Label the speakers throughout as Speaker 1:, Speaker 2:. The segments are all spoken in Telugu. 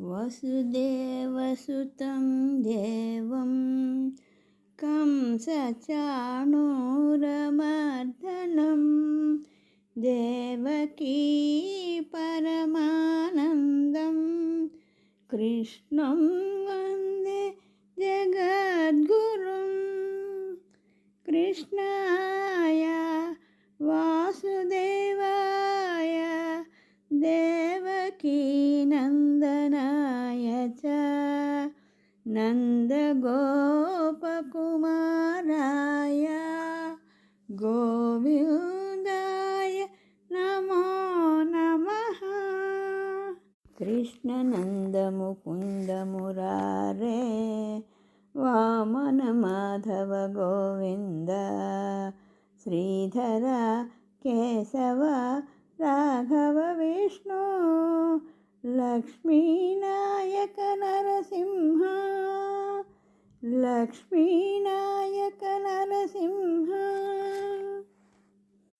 Speaker 1: वसुदेवसुतं देवं कंसचाणूरमर्दनं देवकी परमानन्दं कृष्णं वन्दे जगद्गुरुं कृष्णाय वासुदेवाय देवकीनन्दनाय च नन्दगोपकुमाराय गोविन्दाय नमो नमः कृष्णनन्दमुकुन्दमुरारे वामनमाधव गोविन्द श्रीधर केशव राघव विष्णु लक्ष्मीनायक లక్ష్మీనాయక నరసింహ.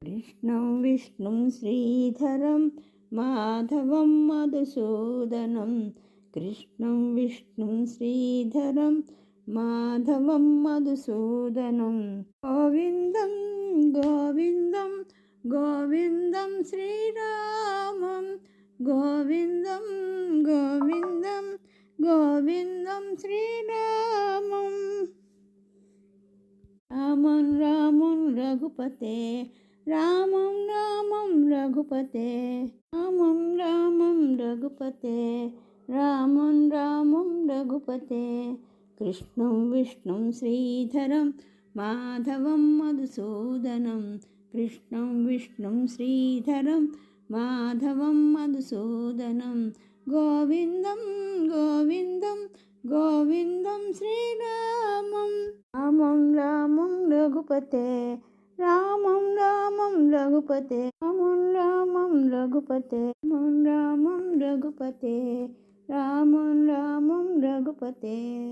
Speaker 1: కృష్ణం విష్ణుం శ్రీధరం మాధవం మధుసూదనం. కృష్ణం విష్ణుం శ్రీధరం మాధవం మధుసూదనం. గోవిందం గోవిందం గోవిందం శ్రీరామం. గోవిందం గోవిందం గోవిందం శ్రీరామం. రామం రామం రఘుపతే రామం రామం రఘుపతే రామం రామం రఘుపతే రామం రామం రఘుపతే. కృష్ణం విష్ణుం శ్రీధరం మాధవం మధుసూదనం. కృష్ణం విష్ణుం శ్రీధరం మాధవం మధుసూదనం. గోవిందం గోవిందం గోవిందం శ్రీరామం రఘుపతే. రామం రామం రఘుపతే. రామం రామం రఘుపతే. రామం రామం రఘుపతే. రామం రామం రఘుపతే.